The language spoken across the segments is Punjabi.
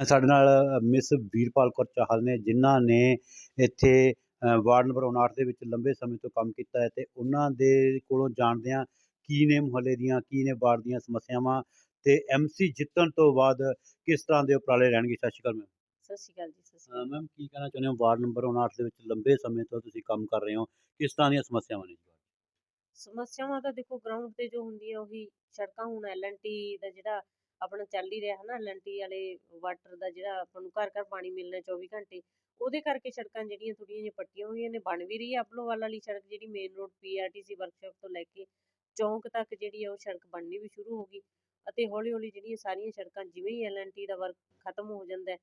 ਸਾਡੇ ਨਾਲ ਮਿਸ ਵੀਰਪਾਲ ਕੌਰ ਚਾਹਲ ਨੇ ਜਿਨ੍ਹਾਂ ਨੇ ਇੱਥੇ ਵਾਰਡ ਨੰਬਰ 59 ਦੇ ਵਿੱਚ ਲੰਬੇ ਸਮੇਂ ਤੋਂ ਕੰਮ ਕੀਤਾ ਹੈ ਤੇ ਉਹਨਾਂ ਦੇ ਕੋਲੋਂ ਜਾਣਦੇ ਹਾਂ ਕੀ ਨੇ ਮੁਹੱਲੇ ਦੀਆਂ ਕੀ ਨੇ ਵਾਰਡ ਦੀਆਂ ਸਮੱਸਿਆਵਾਂ ਤੇ ਐਮਸੀ ਜਿੱਤਣ ਤੋਂ ਬਾਅਦ ਕਿਸ ਤਰ੍ਹਾਂ ਦੇ ਉਪਰਾਲੇ ਰਹਿਣਗੇ ਸਤਿ ਸ਼੍ਰੀ ਅਕਾਲ ਮੈਮ। ਸਤਿ ਸ਼੍ਰੀ ਅਕਾਲ ਜੀ ਸਤਿ ਸ਼੍ਰੀ ਅਕਾਲ। ਮੈਮ ਕੀ ਕਹਿਣਾ ਚਾਹੁੰਦੇ ਹੋ? ਵਾਰਡ ਨੰਬਰ 59 ਦੇ ਵਿੱਚ ਲੰਬੇ ਸਮੇਂ ਤੋਂ ਤੁਸੀਂ ਕੰਮ ਕਰ ਰਹੇ ਹੋ ਕਿਸ ਤਰ੍ਹਾਂ ਦੀਆਂ ਸਮੱਸਿਆਵਾਂ ਨੇ ਸਮੱਸਿਆਵਾਂ ਤਾਂ ਦੇਖੋ ਗਰਾਊਂਡ ਤੇ ਜੋ ਹੁੰਦੀਆਂ ਉਹੀ ਸੜਕਾਂ ਹੁਣ ਐਲਐਨਟੀ ਦਾ ਜਿਹੜਾ ਆਪਣਾ ਚੱਲ ਹੀ ਰਿਹਾ ਹਨਾ ਐਲਐਨਟੀ ਵਾਲੇ ਵਾਟਰ ਦਾ ਜਿਹੜਾ ਆਪਾਂ ਨੂੰ ਘਰ ਘਰ ਪਾਣੀ ਮਿਲਣਾ 24 ਘੰਟੇ, ਉਹਦੇ ਕਰਕੇ ਸੜਕਾਂ ਜਿਹੜੀਆਂ ਥੋੜੀਆਂ ਜਿਹੀਆਂ ਪੱਟੀਆਂ ਹੋਈਆਂ ਨੇ, ਬਣ ਵੀ ਰਹੀ ਹੈ ਅਪਲੋਵਾਲ ਵਾਲੀ ਸੜਕ ਜਿਹੜੀ ਮੇਨ ਰੋਡ ਪੀਆਰਟੀਸੀ ਵਰਕਸ਼ਾਪ ਤੋਂ ਲੈ ਕੇ ਚੌਂਕ ਤੱਕ ਜਿਹੜੀ ਆ ਉਹ ਸੜਕ ਬਣਨੀ ਵੀ ਸ਼ੁਰੂ ਹੋ ਗਈ ਅਤੇ ਹੌਲੀ ਹੌਲੀ ਜਿਹੜੀਆਂ ਸਾਰੀਆਂ ਸੜਕਾਂ ਜਿਵੇਂ ਹੀ ਐਲਐਨਟੀ ਦਾ ਵਰਕ ਖਤਮ ਹੋ ਜਾਂਦਾ ਹੈ,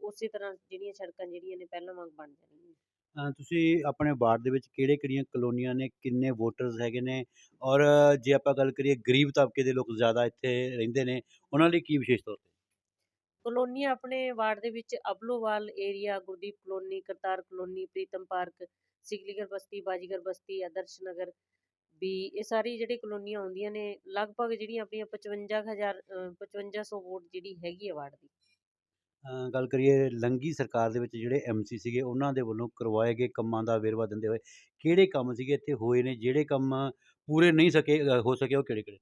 ਉਸੇ ਤਰ੍ਹਾਂ ਜਿਹੜੀਆਂ ਸੜਕਾਂ ਜਿਹੜੀਆਂ ਨੇ ਪਹਿਲਾਂ ਵਾਂਗ ਬਣ ਜਾਣਗੀਆਂ ਅ, ਤੁਸੀਂ ਆਪਣੇ ਵਾਰਡ ਦੇ ਵਿੱਚ ਕਿਹੜੇ ਕਿਹੜੀਆਂ ਕਲੋਨੀਆਂ ਨੇ ਕਿੰਨੇ ਵੋਟਰਸ ਹੈਗੇ ਨੇ? ਔਰ ਜੇ ਆਪਾਂ ਗੱਲ ਕਰੀਏ ਗਰੀਬ ਤਬਕੇ ਦੇ ਲੋਕ ਜ਼ਿਆਦਾ ਇੱਥੇ ਰਹਿੰਦੇ ਨੇ ਉਹਨਾਂ ਲਈ ਕੀ ਵਿਸ਼ੇਸ਼ ਤੌਰ ਤੇ? ਕਲੋਨੀਆਂ ਆਪਣੇ ਵਾਰਡ ਦੇ ਵਿੱਚ Ablowal area Gurdeep colony Kartar colony Pritam park Sikligar Basti Bazigar Basti Adarsh Nagar ਵੀ ਇਹ ਸਾਰੀ ਜਿਹੜੀ ਕਲੋਨੀਆਂ ਆਉਂਦੀਆਂ ਨੇ ਲਗਭਗ ਜਿਹੜੀਆਂ ਆਪਣੀਆਂ 55000 ਅ, 5500 ਵੋਟ ਜਿਹੜੀ ਹੈਗੀ ਹੈ ਵਾਰਡ ਦੀ। ਗੱਲ ਕਰੀਏ ਲੰਗੀ ਸਰਕਾਰ ਦੇ ਵਿੱਚ ਜਿਹੜੇ ਐਮਸੀ ਸੀਗੇ, ਉਹਨਾਂ ਦੇ ਵੱਲੋਂ ਕਰਵਾਏ ਗਏ ਕੰਮਾਂ ਦਾ ਵੇਰਵਾ ਦਿੰਦੇ ਹੋਏ ਕਿਹੜੇ ਕੰਮ ਸੀਗੇ ਇੱਥੇ ਹੋਏ ਨੇ, ਜਿਹੜੇ ਕੰਮ ਪੂਰੇ ਨਹੀਂ ਸਕੇ ਹੋ ਸਕੇ, ਉਹ ਕਿਹੜੇ ਕਿਹੜੇ?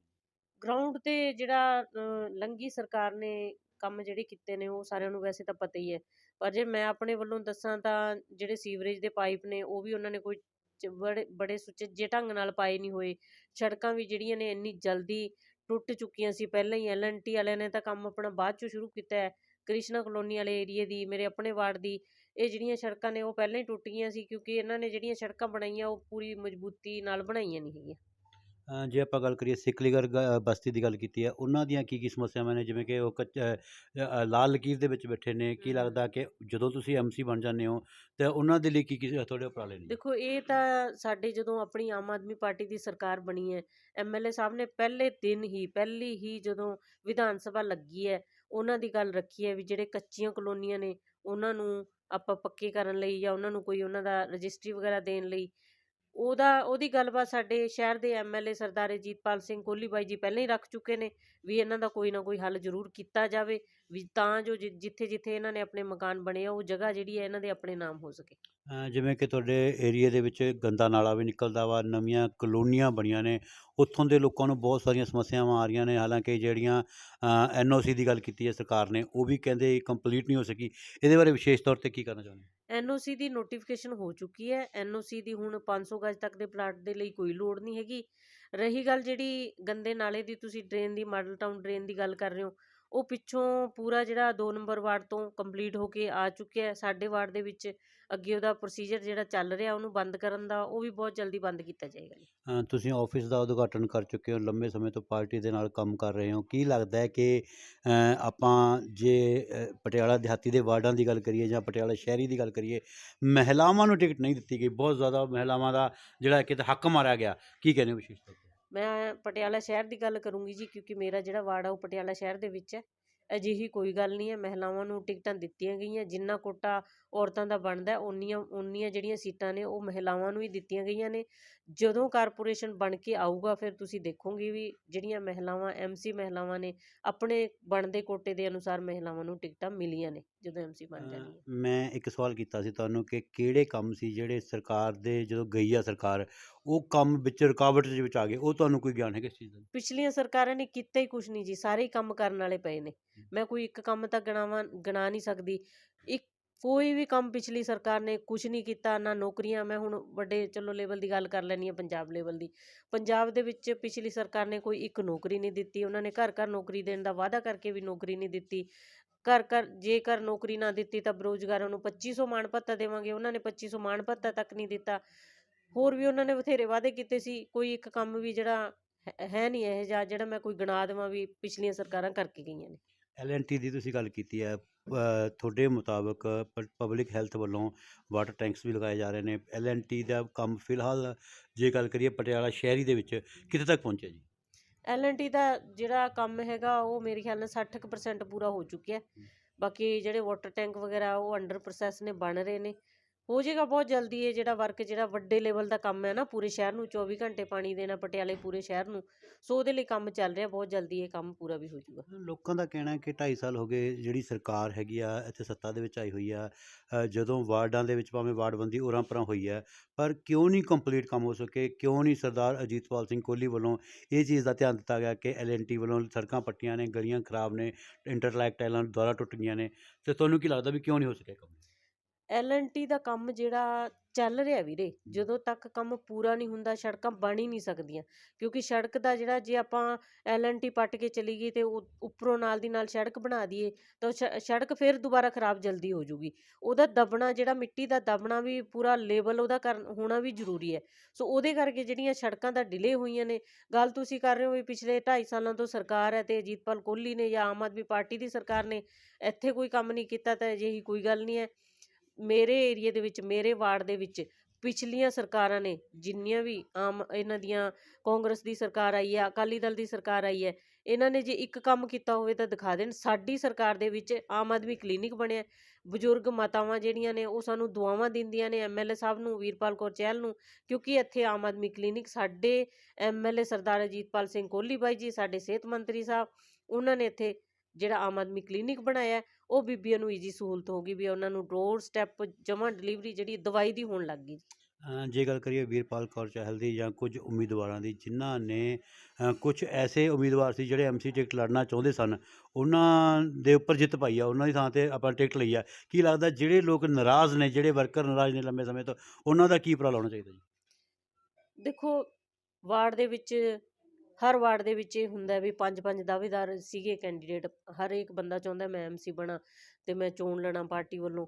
ਗਰਾਊਂਡ ਤੇ ਜਿਹੜਾ ਲੰਗੀ ਸਰਕਾਰ ਨੇ ਕੰਮ ਜਿਹੜੇ ਕੀਤੇ ਨੇ, ਉਹ ਸਾਰਿਆਂ ਨੂੰ ਵੈਸੇ ਤਾਂ ਪਤਾ ਹੀ ਹੈ। ਪਰ ਜੇ ਮੈਂ ਆਪਣੇ ਵੱਲੋਂ ਦੱਸਾਂ ਤਾਂ ਜਿਹੜੇ ਸੀਵਰੇਜ ਦੇ ਪਾਈਪ ਨੇ, ਉਹ ਵੀ ਉਹਨਾਂ ਨੇ ਕੋਈ ਬੜੇ ਬੜੇ ਸੁਚੱਜੇ ਢੰਗ ਨਾਲ ਪਾਏ ਨਹੀਂ ਹੋਏ। ਸੜਕਾਂ ਵੀ ਜਿਹੜੀਆਂ ਨੇ ਇੰਨੀ ਜਲਦੀ ਟੁੱਟ ਚੁੱਕੀਆਂ ਸੀ, ਪਹਿਲਾਂ ਹੀ ਐਲਐਨਟੀ ਵਾਲਿਆਂ ਨੇ ਤਾਂ ਕੰਮ ਆਪਣਾ ਬਾਅਦ ਚੋਂ ਸ਼ੁਰੂ ਕੀਤਾ ਹੈ। ਕ੍ਰਿਸ਼ਨਾ ਕਲੋਨੀ ਵਾਲੇ ਏਰੀਏ ਦੀ ਮੇਰੇ ਆਪਣੇ ਵਾਰਡ ਦੀ ਇਹ ਜਿਹੜੀਆਂ ਸੜਕਾਂ ਨੇ ਉਹ ਪਹਿਲਾਂ ਹੀ ਟੁੱਟ ਗਈਆਂ ਸੀ ਕਿਉਂਕਿ ਇਹਨਾਂ ਨੇ ਜਿਹੜੀਆਂ ਸੜਕਾਂ ਬਣਾਈਆਂ ਉਹ ਪੂਰੀ ਮਜ਼ਬੂਤੀ ਨਾਲ ਬਣਾਈਆਂ ਨਹੀਂ ਹੈਗੀਆਂ। ਜੇ ਆਪਾਂ ਗੱਲ ਕਰੀਏ ਸਿਕਲੀਗਰ ਬਸਤੀ ਦੀ ਗੱਲ ਕੀਤੀ ਹੈ ਉਹਨਾਂ ਦੀਆਂ ਕੀ ਕੀ ਸਮੱਸਿਆਵਾਂ ਨੇ? ਜਿਵੇਂ ਕਿ ਉਹ ਲਾਲ ਲਕੀਰ ਦੇ ਵਿੱਚ ਬੈਠੇ ਨੇ ਕੀ। ਲੱਗਦਾ ਕਿ ਜਦੋਂ ਤੁਸੀਂ ਐਮਸੀ ਬਣ ਜਾਂਦੇ ਹੋ ਤੇ ਉਹਨਾਂ ਦੇ ਲਈ ਕੀ ਕੀ ਤੁਹਾਡੇ ਉਪਰਾਲੇ ਨੇ? ਦੇਖੋ ਇਹ ਤਾਂ ਸਾਡੇ ਜਦੋਂ ਆਪਣੀ ਆਮ ਆਦਮੀ ਪਾਰਟੀ ਦੀ ਸਰਕਾਰ ਬਣੀ ਹੈ ਐਮਐਲਏ ਸਾਹਿਬ ਨੇ ਪਹਿਲੇ ਦਿਨ ਹੀ ਪਹਿਲੀ ਹੀ ਜਦੋਂ ਵਿਧਾਨ ਸਭਾ ਲੱਗੀ ਹੈ ਉਹਨਾਂ ਦੀ ਗੱਲ ਰੱਖੀ ਹੈ ਵੀ ਜਿਹੜੇ ਕੱਚੀਆਂ ਕਲੋਨੀਆਂ ਨੇ, ਉਹਨਾਂ ਨੂੰ ਆਪਾਂ ਪੱਕੇ ਕਰਨ ਲਈ ਜਾਂ ਉਹਨਾਂ ਨੂੰ ਕੋਈ ਉਹਨਾਂ ਦਾ ਰਜਿਸਟਰੀ ਵਗੈਰਾ ਦੇਣ ਲਈ ਉਹਦਾ ਉਹਦੀ ਗੱਲਬਾਤ ਸਾਡੇ ਸ਼ਹਿਰ ਦੇ ਐਮਐਲਏ ਸਰਦਾਰ ਅਜੀਤਪਾਲ ਸਿੰਘ ਕੋਹਲੀ ਬਾਈ ਜੀ ਪਹਿਲਾਂ ਹੀ ਰੱਖ ਚੁੱਕੇ ਨੇ ਵੀ ਇਹਨਾਂ ਦਾ ਕੋਈ ਨਾ ਕੋਈ ਹੱਲ ਜ਼ਰੂਰ ਕੀਤਾ ਜਾਵੇ ਵੀ ਤਾਂ ਜੋ ਜਿ- ਜਿੱਥੇ ਜਿੱਥੇ ਇਹਨਾਂ ਨੇ ਆਪਣੇ ਮਕਾਨ ਬਣੇ ਆ ਉਹ ਜਗ੍ਹਾ ਜਿਹੜੀ ਹੈ ਇਹਨਾਂ ਦੇ ਆਪਣੇ ਨਾਮ ਹੋ ਸਕੇ। ਅ, ਜਿਵੇਂ ਕਿ ਤੁਹਾਡੇ ਏਰੀਆ ਦੇ ਵਿੱਚ ਗੰਦਾ ਨਾਲਾ ਵੀ ਨਿਕਲਦਾ ਵਾ ਨਵੀਆਂ ਕਲੋਨੀਆਂ ਬਣੀਆਂ ਨੇ ਉੱਥੋਂ ਦੇ ਲੋਕਾਂ ਨੂੰ ਬਹੁਤ ਸਾਰੀਆਂ ਸਮੱਸਿਆਵਾਂ ਆ ਰਹੀਆਂ ਨੇ ਹਾਲਾਂਕਿ ਜਿਹੜੀਆਂ ਐਨਓਸੀ ਦੀ ਗੱਲ ਕੀਤੀ ਹੈ ਸਰਕਾਰ ਨੇ ਉਹ ਵੀ ਕਹਿੰਦੇ ਕੰਪਲੀਟ ਨਹੀਂ ਹੋ ਸਕੀ। ਇਹਦੇ ਬਾਰੇ ਵਿਸ਼ੇਸ਼ ਤੌਰ ਤੇ ਕੀ ਕਰਨਾ ਚਾਹੁੰਦੇ ਐਨਓਸੀ ਦੀ ਨੋਟੀਫਿਕੇਸ਼ਨ ਹੋ ਚੁੱਕੀ ਹੈ। ਐਨਓਸੀ ਦੀ ਹੁਣ 500 ਗਜ ਤੱਕ ਦੇ ਪਲਾਟ ਦੇ ਲਈ ਕੋਈ ਲੋੜ ਨਹੀਂ ਹੈਗੀ। ਰਹੀ ਗੱਲ ਜਿਹੜੀ ਗੰਦੇ ਨਾਲੇ ਦੀ ਤੁਸੀਂ ਡਰੇਨ ਦੀ ਮਾਡਲ ਟਾਊਨ ਡਰੇਨ ਦੀ ਗੱਲ ਕਰ ਰਹੇ ਹੋ ਉਹ ਪਿੱਛੋਂ ਪੂਰਾ ਜਿਹੜਾ 2 ਨੰਬਰ ਵਾਰਡ ਤੋਂ ਕੰਪਲੀਟ ਹੋ ਕੇ ਆ ਚੁੱਕਿਆ ਹੈ। ਸਾਡੇ ਵਾਰਡ ਦੇ ਵਿੱਚ ਅੱਗੇ ਉਹਦਾ ਪ੍ਰੋਸੀਜਰ ਜਿਹੜਾ ਚੱਲ ਰਿਹਾ ਉਹਨੂੰ ਬੰਦ ਕਰਨ ਦਾ ਉਹ ਵੀ ਬਹੁਤ ਜਲਦੀ ਬੰਦ ਕੀਤਾ ਜਾਏਗਾ ਜੀ। ਅ, ਤੁਸੀਂ ਆਫਿਸ ਦਾ ਉਦਘਾਟਨ ਕਰ ਚੁੱਕੇ ਹੋ ਲੰਬੇ ਸਮੇਂ ਤੋਂ ਪਾਰਟੀ ਦੇ ਨਾਲ ਕੰਮ ਕਰ ਰਹੇ ਹੋ। ਕੀ ਲੱਗਦਾ ਹੈ ਕਿ ਅ, ਆਪਾਂ ਜੇ ਅ, ਪਟਿਆਲਾ ਦਿਹਾਤੀ ਦੇ ਵਾਰਡਾਂ ਦੀ ਗੱਲ ਕਰੀਏ ਜਾਂ ਪਟਿਆਲਾ ਸ਼ਹਿਰੀ ਦੀ ਗੱਲ ਕਰੀਏ ਮਹਿਲਾਵਾਂ ਨੂੰ ਟਿਕਟ ਨਹੀਂ ਦਿੱਤੀ ਗਈ। ਬਹੁਤ ਜ਼ਿਆਦਾ ਮਹਿਲਾਵਾਂ ਦਾ ਜਿਹੜਾ ਕਿਤੇ ਹੱਕ ਮਾਰਿਆ ਗਿਆ। ਕੀ ਕਹਿੰਦੇ ਹੋ ਵਿਸ਼ੇਸ਼ ਤੌਰ ਤੇ? ਮੈਂ ਪਟਿਆਲਾ ਸ਼ਹਿਰ ਦੀ ਗੱਲ ਕਰੂੰਗੀ ਜੀ, ਕਿਉਂਕਿ ਮੇਰਾ ਜਿਹੜਾ ਵਾਰਡ ਆ ਉਹ ਪਟਿਆਲਾ ਸ਼ਹਿਰ ਦੇ ਵਿੱਚ ਹੈ। ਅਜਿਹੀ ਕੋਈ ਗੱਲ ਨਹੀਂ ਹੈ, ਮਹਿਲਾਵਾਂ ਨੂੰ ਟਿਕਟਾਂ ਦਿੱਤੀਆਂ ਗਈਆਂ, ਜਿੰਨਾ ਕੋਟਾ ਔਰਤਾਂ ਦਾ ਬਣਦਾ ਉਨੀਆਂ ਉਨੀਆਂ ਜਿਹੜੀਆਂ ਸੀਟਾਂ ਨੇ, ਉਹ ਮਹਿਲਾਵਾਂ ਨੂੰ ਹੀ ਦਿੱਤੀਆਂ ਗਈਆਂ ਨੇ। ਜਦੋਂ ਕਾਰਪੋਰੇਸ਼ਨ ਬਣ ਕੇ ਆਊਗਾ, ਫਿਰ ਤੁਸੀਂ ਦੇਖੋਗੇ ਵੀ ਜਿਹੜੀਆਂ ਮਹਿਲਾਵਾਂ ਐਮਸੀ ਮਹਿਲਾਵਾਂ ਨੇ, ਆਪਣੇ ਬਣਦੇ ਕੋਟੇ ਦੇ ਅਨੁਸਾਰ ਮਹਿਲਾਵਾਂ ਨੂੰ ਟਿਕਟਾਂ ਮਿਲੀਆਂ ਨੇ। ਜਦੋਂ ਐਮਸੀ ਬਣ ਅ, ਜਾਣਗੀਆਂ ਮੈਂ ਇੱਕ ਸਵਾਲ ਕੀਤਾ ਸੀ ਤੁਹਾਨੂੰ ਕਿ ਕਿਹੜੇ ਕੰਮ ਸੀ ਜਿਹੜੇ ਸਰਕਾਰ ਦੇ ਜਦੋਂ ਗਈ ਆ ਸਰਕਾਰ ਉਹ ਕੰਮ ਵਿੱਚ ਰੁਕਾਵਟ ਦੇ ਵਿੱਚ ਆ ਗਏ ਉਹ ਤੁਹਾਨੂੰ ਕੋਈ ਗਿਆਨ ਹੈਗਾ ਇਸ ਚੀਜ਼ ਦਾ? ਪਿਛਲੀਆਂ ਸਰਕਾਰਾਂ ਨੇ ਕੀਤਾ ਹੀ ਕੁਛ ਨਹੀਂ ਜੀ ਸਾਰੇ ਹੀ ਕੰਮ ਕਰਨ ਵਾਲੇ ਪਏ ਨੇ। ਮੈਂ ਕੋਈ ਇੱਕ ਕੰਮ ਤਾਂ ਗਣਾਵਾਂ ਗਿਣਾ ਨਹੀਂ ਸਕਦੀ। ਇੱਕ ਕੋਈ ਵੀ ਕੰਮ ਪਿਛਲੀ ਸਰਕਾਰ ਨੇ ਕੁਛ ਨਹੀਂ ਕੀਤਾ ਨਾ ਨੌਕਰੀਆਂ ਮੈਂ ਹੁਣ ਵੱਡੇ ਚਲੋ ਲੈਵਲ ਦੀ ਗੱਲ ਕਰ ਲੈਣੀ ਹੈ ਪੰਜਾਬ ਲੈਵਲ ਦੀ। ਪੰਜਾਬ ਦੇ ਵਿੱਚ ਪਿਛਲੀ ਸਰਕਾਰ ਨੇ ਕੋਈ ਇੱਕ ਨੌਕਰੀ ਨਹੀਂ ਦਿੱਤੀ ਉਹਨਾਂ ਨੇ ਘਰ ਘਰ ਨੌਕਰੀ ਦੇਣ ਦਾ ਵਾਅਦਾ ਕਰਕੇ ਵੀ ਨੌਕਰੀ ਨਹੀਂ ਦਿੱਤੀ। ਘਰ ਘਰ ਜੇਕਰ ਨੌਕਰੀ ਨਾ ਦਿੱਤੀ ਤਾਂ ਬੇਰੁਜ਼ਗਾਰਾਂ ਨੂੰ 2500 ਮਾਣ ਭੱਤਾ ਦੇਵਾਂਗੇ, ਉਹਨਾਂ ਨੇ 2500 ਮਾਣ ਭੱਤਾ ਤੱਕ ਨਹੀਂ ਦਿੱਤਾ। ਹੋਰ ਵੀ ਉਹਨਾਂ ਨੇ ਬਥੇਰੇ ਵਾਅਦੇ ਕੀਤੇ ਸੀ, ਕੋਈ ਇੱਕ ਕੰਮ ਵੀ ਜਿਹੜਾ ਹੈ- ਹੈ ਨਹੀਂ ਇਹ ਜਿਹਾ ਜਿਹੜਾ ਮੈਂ ਕੋਈ ਗਿਣਾ ਦੇਵਾਂ ਵੀ ਪਿਛਲੀਆਂ ਸਰਕਾਰਾਂ ਕਰਕੇ ਗਈਆਂ ਨੇ। ਐਲਐਨਟੀ ਦੀ ਤੁਸੀਂ ਗੱਲ ਕੀਤੀ ਹੈ ਤੁਹਾਡੇ ਮੁਤਾਬਕ ਪਬਲਿਕ ਹੈਲਥ ਵੱਲੋਂ ਵਾਟਰ ਟੈਂਕਸ ਵੀ ਲਗਾਏ ਜਾ ਰਹੇ ਨੇ। ਐਲਐਨਟੀ ਦਾ ਕੰਮ ਫਿਲਹਾਲ ਜੇ ਗੱਲ ਕਰੀਏ ਪਟਿਆਲਾ ਸ਼ਹਿਰੀ ਦੇ ਵਿੱਚ ਕਿੱਥੇ ਤੱਕ ਪਹੁੰਚਿਆ ਜੀ? ਐਲਐਨਟੀ ਦਾ ਜਿਹੜਾ ਕੰਮ ਹੈਗਾ ਉਹ ਮੇਰੇ ਖਿਆਲ ਨਾਲ 60% ਪੂਰਾ ਹੋ ਚੁੱਕਿਆ। ਬਾਕੀ ਜਿਹੜੇ ਵਾਟਰ ਟੈਂਕ ਵਗੈਰਾ ਉਹ ਅੰਡਰ ਪ੍ਰੋਸੈਸ ਨੇ ਬਣ ਰਹੇ ਨੇ ਹੋ ਜਾਏਗਾ ਬਹੁਤ ਜਲਦੀ ਇਹ ਜਿਹੜਾ ਵਰਕ ਜਿਹੜਾ ਵੱਡੇ ਲੈਵਲ ਦਾ ਕੰਮ ਹੈ ਨਾ ਪੂਰੇ ਸ਼ਹਿਰ ਨੂੰ 24 ਘੰਟੇ ਪਾਣੀ ਦੇਣਾ ਪਟਿਆਲੇ ਪੂਰੇ ਸ਼ਹਿਰ ਨੂੰ, ਸੋ ਉਹਦੇ ਲਈ ਕੰਮ ਚੱਲ ਰਿਹਾ, ਬਹੁਤ ਜਲਦੀ ਇਹ ਕੰਮ ਪੂਰਾ ਵੀ ਹੋ ਜਾਊਗਾ। ਲੋਕਾਂ ਦਾ ਕਹਿਣਾ ਹੈ ਕਿ 2.5 ਸਾਲ ਹੋ ਗਏ ਜਿਹੜੀ ਸਰਕਾਰ ਹੈਗੀ ਆ, ਇੱਥੇ ਸੱਤਾ ਦੇ ਵਿੱਚ ਆਈ ਹੋਈ ਆ ਜਦੋਂ ਵਾਰਡਾਂ ਦੇ ਵਿੱਚ ਭਾਵੇਂ ਵਾਰਡਬੰਦੀ ਉਰਾਂ ਪਰਾਂ ਹੋਈ ਹੈ, ਪਰ ਕਿਉਂ ਨਹੀਂ ਕੰਪਲੀਟ ਕੰਮ ਹੋ ਸਕੇ, ਕਿਉਂ ਨਹੀਂ ਸਰਦਾਰ ਅਜੀਤਪਾਲ ਸਿੰਘ ਕੋਹਲੀ ਵੱਲੋਂ ਇਹ ਚੀਜ਼ ਦਾ ਧਿਆਨ ਦਿੱਤਾ ਗਿਆ ਕਿ ਐਲਐਨਟੀ ਵੱਲੋਂ ਸੜਕਾਂ ਪੱਟੀਆਂ ਨੇ, ਗਲੀਆਂ ਖਰਾਬ ਨੇ ਇੰਟਰਲੈਕ ਟਾਈਲਾਂ ਦੁਆਰਾ ਟੁੱਟ ਗਈਆਂ ਨੇ, ਤੇ ਤੁਹਾਨੂੰ ਕੀ ਲੱਗਦਾ ਵੀ ਕਿਉਂ ਨਹੀਂ ਹੋ ਸਕਿਆ ਕੰਮ? ਐੱਲ ਐੱਨ ਟੀ ਦਾ ਕੰਮ ਜਿਹੜਾ ਚੱਲ ਰਿਹਾ ਵੀਰੇ, ਜਦੋਂ ਤੱਕ ਕੰਮ ਪੂਰਾ ਨਹੀਂ ਹੁੰਦਾ, ਸੜਕਾਂ ਬਣ ਹੀ ਨਹੀਂ ਸਕਦੀਆਂ। ਕਿਉਂਕਿ ਸੜਕ ਦਾ ਜਿਹੜਾ ਜੇ ਆਪਾਂ ਐਲਐਨਟੀ ਪੱਟ ਕੇ ਚਲੀ ਗਈ ਤੇ ਉਹ ਉੱਪਰੋਂ ਨਾਲ ਦੀ ਨਾਲ ਸੜਕ ਬਣਾ ਦਈਏ, ਤਾਂ ਉਹ ਸੜਕ ਫਿਰ ਦੁਬਾਰਾ ਖਰਾਬ ਜਲਦੀ ਹੋ ਜੂਗੀ। ਉਹਦਾ ਦਬਣਾ, ਜਿਹੜਾ ਮਿੱਟੀ ਦਾ ਦਬਣਾ ਵੀ ਪੂਰਾ ਲੈਵਲ ਉਹਦਾ ਕਰ, ਹੋਣਾ ਵੀ ਜ਼ਰੂਰੀ ਹੈ। ਸੋ ਉਹਦੇ ਕਰਕੇ ਜਿਹੜੀਆਂ ਸੜਕਾਂ ਦਾ ਡਿਲੇ ਹੋਈਆਂ ਨੇ, ਗੱਲ ਤੁਸੀਂ ਕਰ ਰਹੇ ਹੋ ਵੀ ਪਿਛਲੇ 2.5 ਸਾਲਾਂ ਤੋਂ ਸਰਕਾਰ ਹੈ ਤੇ ਅਜੀਤਪਾਲ ਕੋਹਲੀ ਨੇ ਜਾਂ ਆਮ ਆਦਮੀ ਪਾਰਟੀ ਦੀ ਸਰਕਾਰ ਨੇ ਇੱਥੇ ਕੋਈ ਕੰਮ ਨਹੀਂ ਕੀਤਾ ਤਾਂ ਅਜਿਹੀ ਕੋਈ ਗੱਲ ਨਹੀਂ ਹੈ। ਮੇਰੇ ਏਰੀਏ ਦੇ ਵਿੱਚ, ਮੇਰੇ ਵਾਰਡ ਦੇ ਵਿੱਚ ਪਿਛਲੀਆਂ ਸਰਕਾਰਾਂ ਨੇ ਜਿੰਨੀਆਂ ਵੀ ਆਮ ਇਹਨਾਂ ਦੀਆਂ ਕਾਂਗਰਸ ਦੀ ਸਰਕਾਰ ਆਈ ਹੈ, ਅਕਾਲੀ ਦਲ ਦੀ ਸਰਕਾਰ ਆਈ ਹੈ, ਇਹਨਾਂ ਨੇ ਜੇ ਇੱਕ ਕੰਮ ਕੀਤਾ ਹੋਵੇ ਤਾਂ ਦਿਖਾ ਦੇਣ। ਸਾਡੀ ਸਰਕਾਰ ਦੇ ਵਿੱਚ ਆਮ ਆਦਮੀ ਕਲੀਨਿਕ ਬਣਿਆ ਬਜ਼ੁਰਗ ਮਾਤਾਵਾਂ ਜਿਹੜੀਆਂ ਨੇ, ਉਹ ਸਾਨੂੰ ਦੁਆਵਾਂ ਦਿੰਦੀਆਂ ਨੇ ਐਮਐਲਏ ਸਾਹਿਬ ਨੂੰ, ਵੀਰਪਾਲ ਕੌਰ ਚਹਿਲ ਨੂੰ, ਕਿਉਂਕਿ ਇੱਥੇ ਆਮ ਆਦਮੀ ਕਲੀਨਿਕ ਸਾਡੇ ਐਮਐਲਏ ਸਰਦਾਰ ਅਜੀਤਪਾਲ ਸਿੰਘ ਕੋਹਲੀ ਬਾਈ ਜੀ, ਸਾਡੇ ਸਿਹਤ ਮੰਤਰੀ ਸਾਹਿਬ, ਉਹਨਾਂ ਨੇ ਇੱਥੇ ਜਿਹੜਾ ਆਮ ਆਦਮੀ ਕਲੀਨਿਕ ਬਣਾਇਆ ਉਹ ਬੀਬੀਆਂ ਨੂੰ ਈਜ਼ੀ ਸਹੂਲਤ ਹੋ ਗਈ ਵੀ ਉਹਨਾਂ ਨੂੰ ਡੋਰ ਸਟੈਪ ਜਮਾਂ ਡਿਲੀਵਰੀ ਜਿਹੜੀ ਦਵਾਈ ਦੀ ਹੋਣ ਲੱਗ ਗਈ। ਜੇ ਗੱਲ ਕਰੀਏ ਵੀਰਪਾਲ ਕੌਰ ਚਹਿਲ ਦੀ ਜਾਂ ਕੁਝ ਉਮੀਦਵਾਰਾਂ ਦੀ ਜਿਨ੍ਹਾਂ ਨੇ ਕੁਝ ਐਸੇ ਉਮੀਦਵਾਰ ਸੀ ਜਿਹੜੇ ਐਮਸੀ ਟਿਕਟ ਲੜਨਾ ਚਾਹੁੰਦੇ ਸਨ ਉਹਨਾਂ ਦੇ ਉੱਪਰ ਜਿੱਤ ਪਾਈ ਆ ਉਹਨਾਂ ਦੀ ਥਾਂ ਤੇ ਆਪਾਂ ਟਿਕਟ ਲਈ ਆ। ਕੀ ਲੱਗਦਾ ਜਿਹੜੇ ਲੋਕ ਨਾਰਾਜ਼ ਨੇ ਜਿਹੜੇ ਵਰਕਰ ਨਾਰਾਜ਼ ਨੇ ਲੰਬੇ ਸਮੇਂ ਤੋਂ ਉਹਨਾਂ ਦਾ ਕੀ ਉਪਰਾਲਾ ਹੋਣਾ ਚਾਹੀਦਾ ਜੀ? ਦੇਖੋ ਵਾਰਡ ਦੇ ਵਿੱਚ ਹਰ ਵਾਰਡ ਦੇ ਵਿੱਚ ਇਹ ਹੁੰਦਾ ਵੀ ਪੰਜ ਪੰਜ ਦਾਅਵੇਦਾਰ ਸੀਗੇ ਕੈਂਡੀਡੇਟ ਹਰ ਇੱਕ ਬੰਦਾ ਚਾਹੁੰਦਾ ਮੈਂ ਐਮਸੀ ਬਣਾ ਤੇ ਮੈਂ ਚੋਣ ਲੜਾਂ ਪਾਰਟੀ ਵੱਲੋਂ।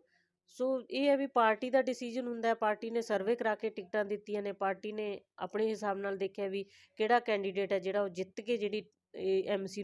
ਸੋ ਇਹ ਹੈ ਵੀ ਪਾਰਟੀ ਦਾ ਡਿਸੀਜਨ ਹੁੰਦਾ ਹੈ, ਪਾਰਟੀ ਨੇ ਸਰਵੇ ਕਰਾ ਕੇ ਟਿਕਟਾਂ ਦਿੱਤੀਆਂ ਨੇ, ਪਾਰਟੀ ਨੇ ਆਪਣੇ ਹਿਸਾਬ ਨਾਲ ਦੇਖਿਆ ਵੀ ਕਿਹੜਾ ਕੈਂਡੀਡੇਟ ਹੈ ਜਿਹੜਾ ਉਹ ਜਿੱਤ ਕੇ ਜਿਹੜੀ ਐਮਸੀ